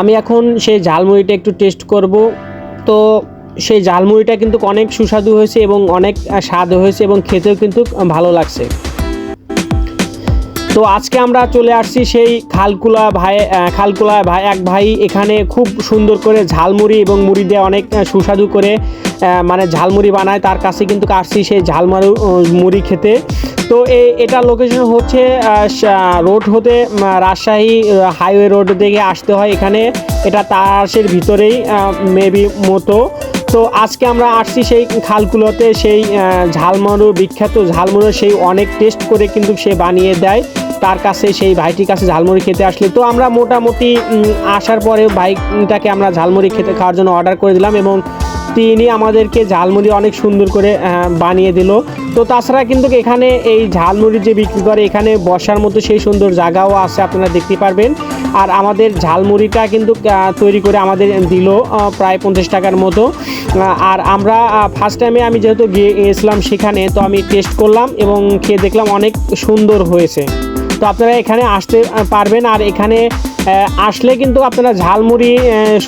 আমি এখন সেই ঝালমুড়িটা একটু টেস্ট করব। তো সেই ঝালমুড়িটা কিন্তু অনেক সুস্বাদু হয়েছে এবং অনেক স্বাদ হয়েছে এবং খেতেও কিন্তু ভালো লাগছে। তো আজকে আমরা চলে আসছি সেই খালকুলা ভাই খালকুলা ভাই, এক ভাই এখানে খুব সুন্দর করে ঝালমুড়ি এবং মুড়ি দিয়ে অনেক সুস্বাদু করে মানে ঝালমুড়ি বানায়। তার কাছে কিন্তু আসছি সেই ঝালমারু মুড়ি খেতে। তো এটা লোকেশন হচ্ছে রোড হতে রাজশাহী হাইওয়ে রোড থেকে আসতে হয় এখানে। এটা তারাসের ভিতরেই মেবি মতো। তো আজকে আমরা আসছি সেই খালকুলোতে, সেই ঝালমুড়ো বিখ্যাত ঝালমুড়ো সেই অনেক টেস্ট করে কিন্তু সে বানিয়ে দেয়। তার কাছে, সেই ভাইটির কাছে ঝালমুড়ি খেতে আসলে। তো আমরা মোটামুটি আসার পরে ভাইটাকে আমরা ঝালমুড়ি খেতে খাওয়ার জন্য অর্ডার করে দিলাম এবং তিনি আমাদেরকে ঝালমুড়ি অনেক সুন্দর করে বানিয়ে দিল। তো তাছাড়া কিন্তু এখানে এই ঝালমুড়ি যে বিক্রি করে, এখানে বসার মতো সেই সুন্দর জায়গাও আছে, আপনারা দেখতে পারবেন। আর আমাদের ঝালমুড়িটা কিন্তু তৈরি করে আমাদের দিল প্রায় পঞ্চাশ টাকার মতো। আর আমরা ফার্স্ট টাইমে আমি যেহেতু গিয়ে গিয়েছিলাম সেখানে, তো আমি টেস্ট করলাম এবং খেয়ে দেখলাম অনেক সুন্দর হয়েছে। তো আপনারা এখানে আসতে পারবেন, আর এখানে আসলে কিন্তু আপনারা ঝালমুড়ি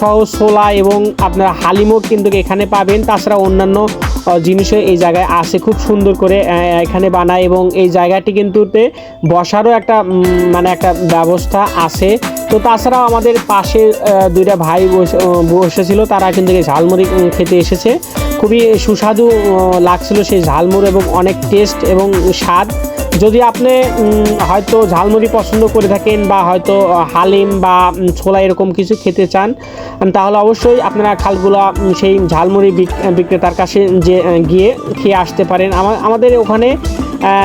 সহ ছোলা এবং আপনারা হালিমও কিন্তু এখানে পাবেন। তাছাড়া অন্যান্য জিনিসও এই জায়গায় আসে খুব সুন্দর করে এখানে বানায় এবং এই জায়গাটি কিন্তু বসারও একটা মানে একটা ব্যবস্থা আছে। তো তাছাড়াও আমাদের পাশে দুইটা ভাই বসে বসেছিল, তারা কিন্তু ঝালমুড়ি খেতে এসেছে। খুবই সুস্বাদু লাগছিল সেই ঝালমুড়ি এবং অনেক টেস্ট এবং স্বাদ। যদি আপনি হয়তো ঝালমুড়ি পছন্দ করে থাকেন বা হয়তো হালিম বা ছোলা এরকম কিছু খেতে চান তাহলে অবশ্যই আপনারা খালগুলা সেই ঝালমুড়ি বিক- বিক্রেতার কাছে যে গিয়ে খেয়ে আসতে পারেন। আমাদের ওখানে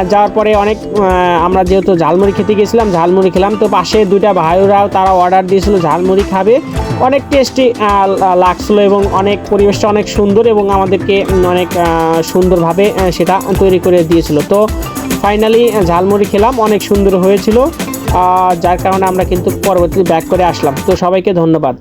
যাওয়ার পরে অনেক আমরা যেহেতু ঝালমুড়ি খেতে গেছিলাম, ঝালমুড়ি খেলাম, তো পাশে দুইটা ভাইরাও তারা অর্ডার দিয়েছিল ঝালমুড়ি খাবে। অনেক টেস্টি লাগছিল এবং অনেক পরিবেশটা অনেক সুন্দর এবং আমাদেরকে অনেক সুন্দরভাবে সেটা তৈরি করে দিয়েছিল। তো ফাইনালি ঝালমুড়ি খেলাম, অনেক সুন্দর হয়েছিল যার কারণে আমরা কিন্তু পরবর্তী ব্যাক করে আসলাম। তো সবাইকে ধন্যবাদ।